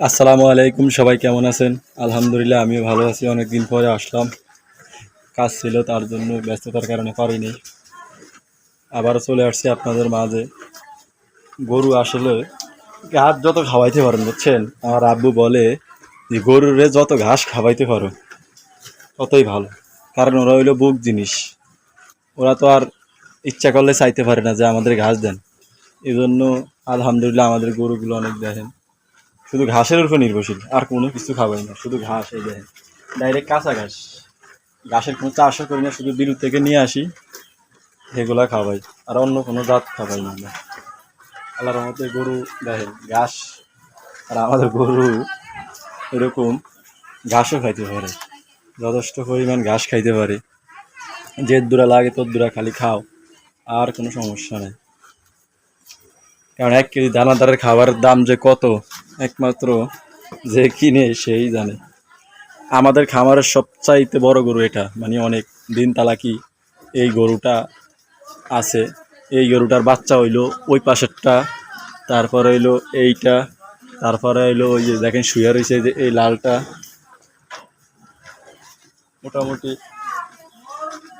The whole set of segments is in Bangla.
আসসালামু আলাইকুম, সবাই কেমন আছেন? আলহামদুলিল্লাহ, আমিও ভালো আছি। অনেকদিন পরে আসলাম। কাজ ছিল, তার জন্য ব্যস্ততার কারণে পারিনি। আবারও চলে আসছি আপনাদের মাঝে। গরু আসলে ঘাস যত খাওয়াইতে পারেন, বুঝছেন? আমার আব্বু বলে যে, গরুরে যত ঘাস খাওয়াইতে পারো, ততই ভালো। কারণ ওরা হইল বুক জিনিস। ওরা তো আর ইচ্ছা করলে চাইতে পারে না যে আমাদের ঘাস দেন। এই জন্য আলহামদুলিল্লাহ আমাদের গরুগুলো অনেক দেখেন। শুধু ঘাসের উপর নির্ভরশীল, আর কোনো কিছু খাবাই না, শুধু ঘাস, এই দেখেন। ডাইরেক্ট কাঁচা ঘাস। ঘাসের কোনো চাষও করি না, শুধু বিরু থেকে নিয়ে আসি, সেগুলা খাওয়াই। আর অন্য কোনো জাত খাওয়াই না আমরা। আল্লাহর মতে গরু, দেখেন, ঘাস, আর আমাদের গরু এরকম ঘাসও খাইতে পারে। যথেষ্ট পরিমাণ ঘাস খাইতে পারে। যে দূরা লাগে তোর দূরা খালি খাও, আর কোনো সমস্যা নেই। কারণ এক কেজি দানাদারের খাবারের দাম যে কত একমাত্র যে কিনে সেই জানে। আমাদের খামারের সবচাইতে বড় গরু এটা মানে অনেক দিন তালাকি এই গরুটা আছে। এই গরুটার বাচ্চা হইল ওই পাশেরটা, তারপরে হইল এইটা, তারপরে হইল ওই যে দেখেন শুয়ে রয়েছে যে এই লালটা। মোটামুটি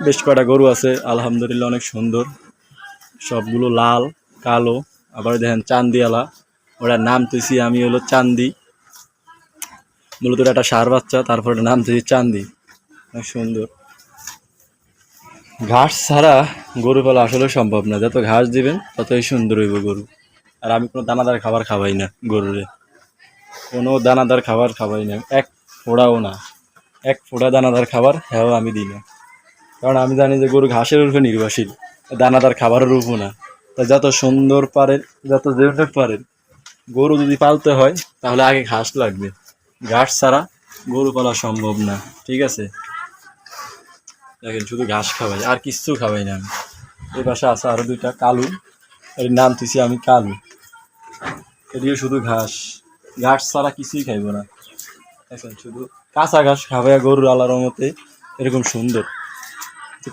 বেশ কটা গরু আছে, আলহামদুলিল্লাহ অনেক সুন্দর। সবগুলো লাল, কালো, আবার দেখেন চান্দিওয়ালা ওটার নাম তুইছি আমি হলো চান্দি। মূলত এটা একটা সার বাচ্চা, তারপর নাম তুইছি চান্দি। অনেক সুন্দর। ঘাস ছাড়া গরু পালা আসলে সম্ভব না। যত ঘাস দিবেন, ততই সুন্দর হইব গরু। আর আমি কোনো দানাদার খাবার খাওয়াই না গরুরে। কোনো দানাদার খাবার খাওয়াই না। এক ফোড়াও না। এক ফোড়া দানাদার খাবার হ্যাঁ আমি দিই না। কারণ আমি জানি যে গরু ঘাসের উপরে নির্ভরশীল। দানাদার খাবারের উপর না। তা যত সুন্দর পারেন, যত যেভাবে পারেন গরু যদি পালতে হয়, তাহলে আগে ঘাস লাগবে। ঘাস ছাড়া গরু পালা সম্ভব না, ঠিক আছে? দেখেন, শুধু ঘাস খাওয়াই, আর কিচ্ছু খাওয়াই না আমি। এই পাশে আছে আরও দুইটা কালু। এর নাম তুইছি আমি কালু। এদিকে শুধু ঘাস। ঘাস ছাড়া কিছুই খাইব না। দেখেন, শুধু কাঁচা ঘাস খাওয়াই গরুর আলার মতে এরকম সুন্দর।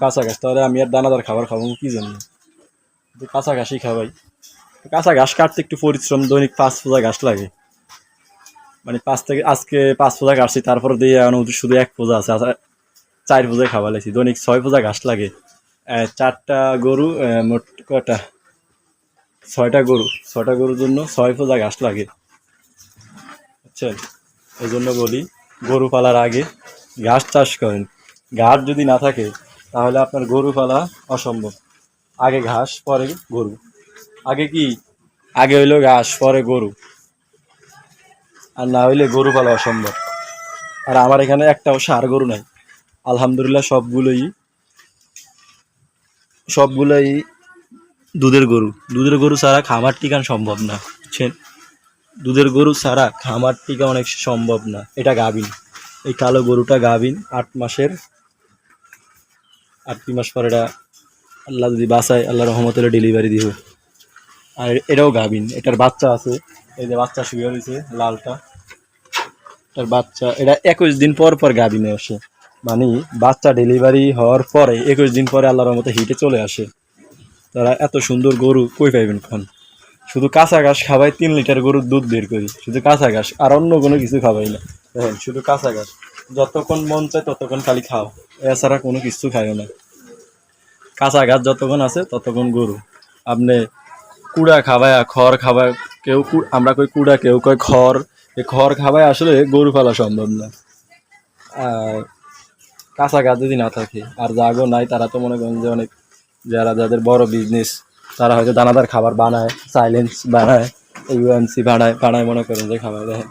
কাঁচা ঘাস তাহলে আমি আর দানাদার খাবার খাব কি জন্য? কাঁচা ঘাসই খাওয়াই। কাঁচা ঘাস কাটতে একটু পরিশ্রম দৈনিক পাঁচ পূজা ঘাস লাগে। মানে পাঁচ থেকে আজকে পাঁচ পূজা কাটছি তারপর দিয়ে এখন শুধু এক পূজা আছে আচ্ছা, চার পূজায় খাবার লাগছি দৈনিক ছয় পূজা ঘাস লাগে। চারটা গরু মোট কটা ছয়টা গরু ছয়টা গরুর জন্য ছয় পূজা ঘাস লাগে। বুঝছেন এই জন্য বলি গরু পালার আগে ঘাস চাষ করেন। ঘাস যদি না থাকে তাহলে আপনার গরু পালা অসম্ভব। আগে ঘাস পরে গরু। আগে কি? আগে হইল ঘাস পরে গরু। আর না হইলে গরু পালা অসম্ভব। আর আমার এখানে একটাও সার গরু নাই। আলহামদুলিল্লাহ সবগুলোই সবগুলোই দুধের গরু। দুধের গরু ছাড়া খামার টিকান সম্ভব না, বুঝছেন? দুধের গরু ছাড়া খামার টিকা অনেক সম্ভব না। এটা গাভিন। এই কালো গরুটা গাভিন, আট মাসের। আট মাস পর এটা আল্লাহ যদি বাঁচায়, আল্লাহ রহমতের ডেলিভারি দিব আর এটাও গাভিন, এটার বাচ্চা আছে। এই যে বাচ্চা শুয়ে রয়েছে, লালটা। এটার বাচ্চা, এটা একুশ দিন পর পর গাভিনে আসে। মানে বাচ্চা ডেলিভারি হওয়ার পরে একুশ দিন পরে আল্লাহর মতো হিটে চলে আসে। তারা এত সুন্দর গরু কই পাইবেন খান শুধু কাঁচা ঘাস খাওয়াই তিন লিটার গরুর দুধ বের করি। শুধু কাঁচা ঘাস, আর অন্য কোনো কিছু খাওয়াই না। দেখেন, শুধু কাঁচা ঘাস। যতক্ষণ মন চায় ততক্ষণ খালি খাও। এছাড়া কোনো কিছু খাইও না। কাঁচা ঘাস যতক্ষণ আছে ততক্ষণ গরু। আপনি কুড়া খাবায় খড় খাবায়, কেউ আমরা কই কুড়া, কেউ কয় খড়। এই খড় খাবায় আসলে গরু পালা সম্ভব না। আর কাঁচা গাছ যদি না থাকে, আর যাগো নাই, তারা তো মনে করেন যে অনেক যারা যাদের বড় বিজনেস তারা হয়তো দানাদার খাবার বানায় সাইলেন্স বানায় ইউএমসি বানায় বানায় মনে করেন যে খাবার দেখেন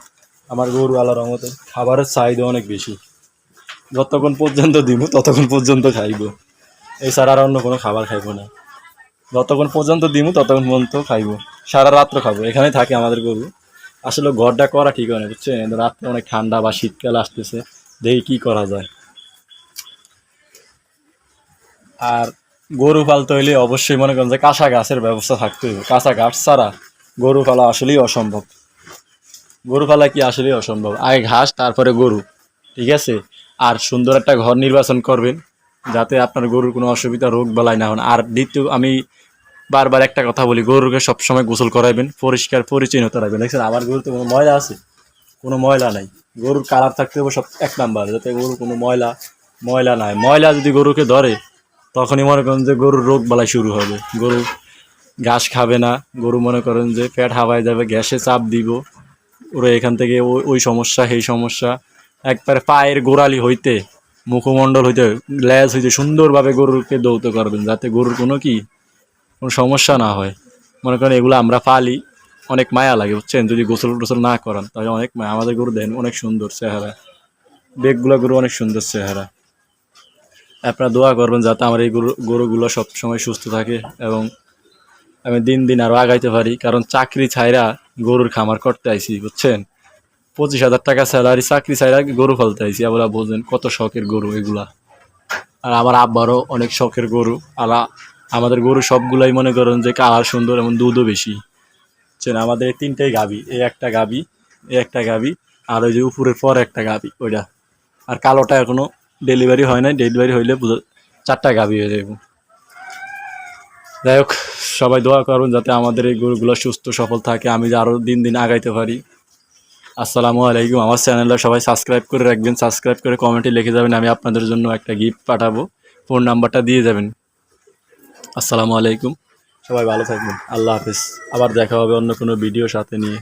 আমার গরু আলার মতো খাবারের চাহিদা অনেক বেশি। যতক্ষণ পর্যন্ত দিব, ততক্ষণ পর্যন্ত খাইব। এছাড়া আর অন্য কোনো খাবার খাইবো না। যতক্ষণ পর্যন্ত দিব ততক্ষণ পর্যন্ত খাইবো। সারা রাত্র খাব। এখানেই থাকে আমাদের গরু। আসলে ঘরটা করা ঠিক হয় না বুঝছেন রাত্রে অনেক ঠান্ডা বা শীতকাল আসতেছে, দেখি কি করা যায়। আর গরু পালতে হইলে অবশ্যই মনে করেন যে কাঁচা গাছের ব্যবস্থা থাকতে হবে। কাঁচা গাছ ছাড়া গরু পালা আসলেই অসম্ভব। গরু পালা কি আসলেই অসম্ভব? আগে ঘাস, তারপরে গরু, ঠিক আছে? আর সুন্দর একটা ঘর নির্বাচন করবেন। যাতে আপনার গরুর কোনো অসুবিধা, রোগ বালাই না হন আর দ্বিতীয়, আমি বারবার একটা কথা বলি, গরুকে সবসময় গোসল করাইবেন, পরিষ্কার পরিচ্ছন্নতা রাখবেন। দেখছেন, আমার গরুতে কোনো ময়লা আছে? কোনো ময়লা নাই। গরুর কালার থাকতে হবে সব এক নাম্বার যাতে গরুর কোনো ময়লা ময়লা নাই। ময়লা যদি গরুকে ধরে, তখনই মনে করেন যে গরুর রোগ বালাই শুরু হবে। গরু ঘাস খাবে না, গরু মনে করেন যে পেট হাওয়ায় যাবে, গ্যাসে চাপ দিব। ওরা এখান থেকে ওই সমস্যা, সেই সমস্যা। একবারে পায়ের গোড়ালি হইতে মুখমণ্ডল হইতে ল্যাজ হইতে সুন্দরভাবে গরুকে দৌত করবেন, যাতে গরুর কোনো কি, কোনো সমস্যা না হয়। মনে করেন এগুলো আমরা পালি, অনেক মায়া লাগে, বুঝছেন? যদি গোসল টোসল না করান, তাহলে অনেক মায়া। আমাদের গরু দেন অনেক সুন্দর চেহারা। বেগগুলো গরু অনেক সুন্দর চেহারা। আপনারা দোয়া করবেন যাতে আমার এই গরু গরুগুলো সবসময় সুস্থ থাকে এবং আমি দিন দিন আরও আগাইতে পারি। কারণ চাকরি ছাইরা গরুর খামার করতে আইছি, বুঝছেন? পঁচিশ হাজার টাকা স্যালারি চাকরি ছাইরা গরু ফেলতে আইছি। আবার বোঝেন কত শখের গরু এগুলা? আর আমার আব্বারও অনেক শখের গরু। আর আমাদের গরু সবগুলাই মনে করেন যে কালার সুন্দর এবং দুধও বেশি। বুঝছেন আমাদের তিনটাই গাবি, এই একটা গাবি, এই একটা গাবি, আর ওই যে উপরের পর একটা গাবি, ওইটা। আর কালোটা এখনও ডেলিভারি হয় নাই। ডেলিভারি হইলে চারটা গাবি হয়ে যাবে যাই হোক, সবাই দোয়া করুন যাতে আমাদের এই গরুগুলো সুস্থ, সফল থাকে। আমি আরও দিন দিন আগাইতে পারি। আসসালামু আলাইকুম। আমার চ্যানেলটা সবাই সাবস্ক্রাইব করে রাখবেন। সাবস্ক্রাইব করে কমেন্টে লিখে যাবেন, আমি আপনাদের জন্য একটা গিফট পাঠাবো। ফোন নাম্বারটা দিয়ে যাবেন। আসসালামু আলাইকুম। সবাই ভালো থাকবেন। আল্লাহ হাফিজ। আবার দেখা হবে অন্য কোনো ভিডিও সাথে নিয়ে।